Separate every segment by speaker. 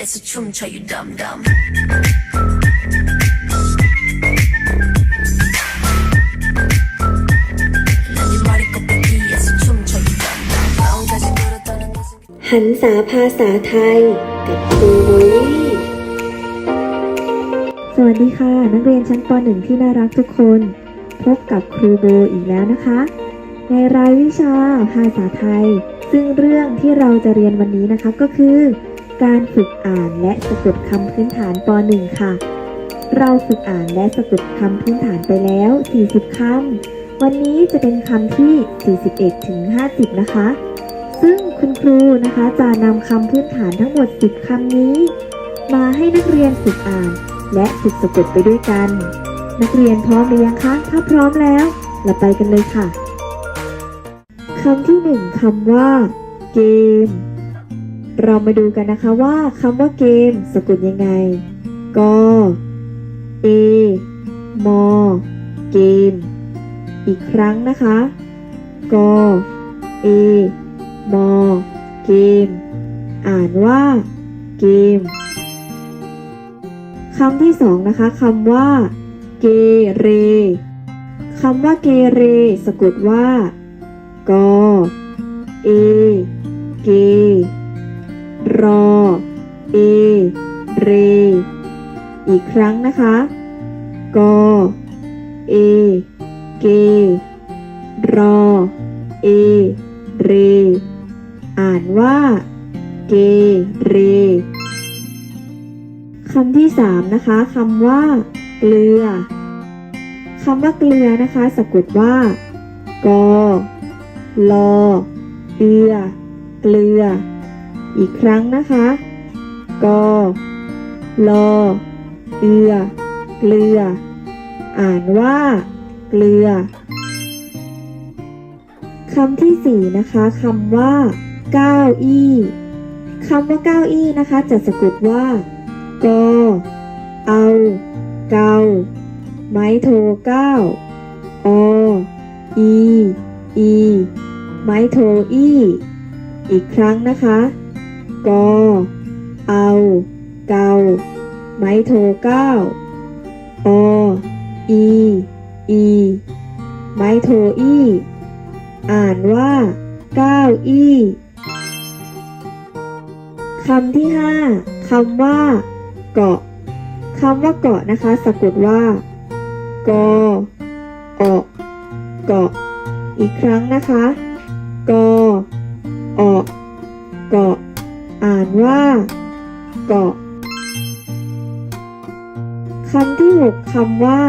Speaker 1: yes ชุ่มชอยู่ดำดำ
Speaker 2: หันษาภาษาไทยกับครูโบุยสวัสดีค่ะ นักเรียนชั้นป .1 ที่น่ารักทุกคน พบกับครูโบอีกแล้วนะคะ ในรายวิชาภาษาไทย ซึ่งเรื่องที่เราจะเรียนวันนี้นะคะก็คือ การฝึกอ่านและสะกดคำพื้นฐานป .1 ค่ะ เราฝึกอ่านและสะกดคำพื้นฐานไปแล้ว 40 คำ วันนี้จะเป็นคำที่ 41ถึง50 นะคะ ซึ่งคุณครูนะคะจะนำคำพื้นฐานทั้งหมด 10 คำนี้ มาให้นักเรียนฝึกอ่าน และฝึกสะกดไปด้วยกัน นักเรียนพร้อมหรือยังคะ ถ้าพร้อมแล้ว เราไปกันเลยค่ะ คำที่หนึ่งคำว่า เกม เรามาดูกันนะคะว่าคำว่าเกมสะกดยังไงกเอมเกม อีกครั้งนะคะกเอมอเกม อ่านว่าเกมคำที่สองนะคะคำว่า เกเรคำว่าเกเร สะกดว่ากเอเก รอ เอ เร อีกครั้งนะคะ กอ เอ เก รอ เอ เร อ่านว่า เก เรคำที่สามนะคะคำว่า เกลือคำว่าเกลือนะคะสะกดว่ากอลอเอือ เกลือ อีกครั้งนะคะกลอเอือ เกลือ อ่านว่า เกลือคำที่สี่นะคะคำว่าเก้าอี้คำว่าเก้าอี้นะคะ จะสะกดว่ากอเอา เกาไม้โทเก้าออี อี ไม้โทอี้อีกครั้งนะคะ กอ เอา เกา ไม้โทเก้าออี อี ไม้โทอี้ อ่านว่าเก้าอี้คำที่ห้าคำว่า เกาะคำว่าเกาะนะคะสะกดว่ากออเกาะ อีกครั้งนะคะกออเกาะ ว่า เกาะคำที่หกคำว่า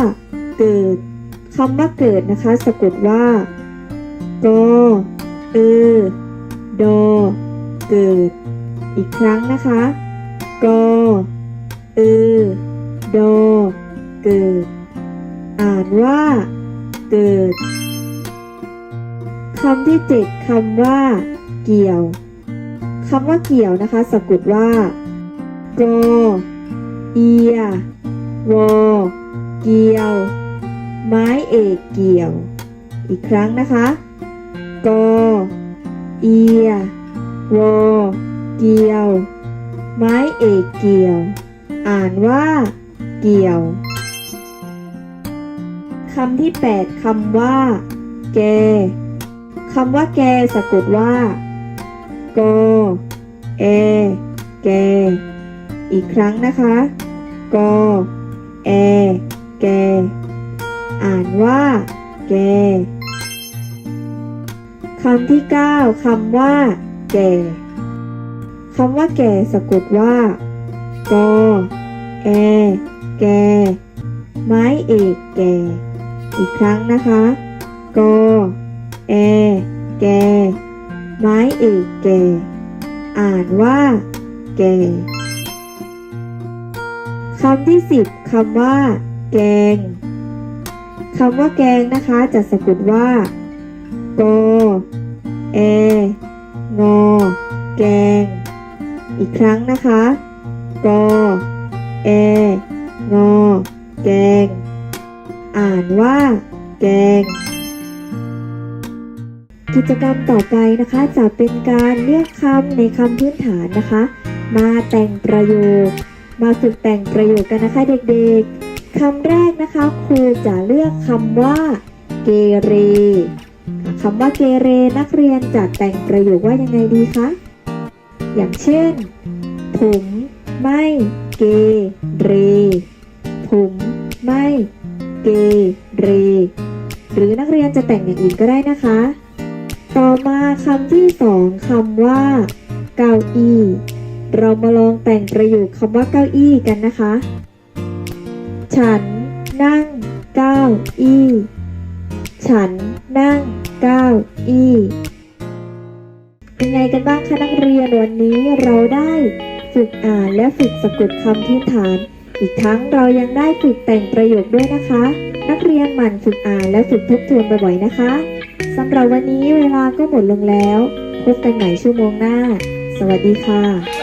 Speaker 2: เกิดคำว่าเกิดนะคะ สะกดว่ากอเออดอเกิด อีกครั้งนะคะกอเออดอเกิด อ่านว่า เกิดคำที่เจ็ดคำว่า เกี่ยว คำว่าเกี่ยวนะคะ สะกดว่ากเอียวอเกี่ยว ไม้เอกเกี่ยว อีกครั้งนะคะกเอียวอเกี่ยว ไม้เอกเกี่ยว อ่านว่า เกี่ยวคำที่ 8คำว่า แก คำว่าแกสะกดว่า ก เอแกอีกครั้งนะคะกเอแกอ่านว่าแกคำที่ 9คำว่า แก่คำว่า แก่สะกดว่ากแอ แก ไม้เอกแก่ อีกครั้งนะคะกแอ แก ไม้เอกแก่ อ่านว่า แก่คำที่สิบคำว่า แกงคำว่าแกงนะคะจะสะกดว่ากแอ งอ แกง อีกครั้งนะคะ กอ แอ งอ แกง อ่านว่า แกง กิจกรรมต่อไปนะคะจะเป็นการเลือกคำในคำพื้นฐานนะคะ มาแต่งประโยค มาฝึกแต่งประโยคกันนะคะเด็กๆคำแรกนะคะครูจะเลือกคำว่า เกเรคำว่าเกเรนักเรียนจะแต่งประโยคว่ายังไงดีคะอย่างเช่น ผมไม่เกเร ผมไม่เกเร หรือนักเรียนจะแต่งอย่างอื่นก็ได้นะคะ ต่อมาคำที่สองคำว่า เก้าอี้ เรามาลองแต่งประโยคคำว่าเก้าอี้กันนะคะ ฉันนั่งเก้าอี้ ฉันนั่งเก้าอี้เป็นไงกันบ้างคะนักเรียนวันนี้เราได้ฝึกอ่านและฝึกสะกดคำพื้นฐาน อีกทั้งเรายังได้ฝึกแต่งประโยคด้วยนะคะ นักเรียนหมั่นฝึกอ่านและฝึกทบทวนบ่อยๆนะคะ สำหรับวันนี้เวลาก็หมดลงแล้ว พบกันใหม่ชั่วโมงหน้า สวัสดีค่ะ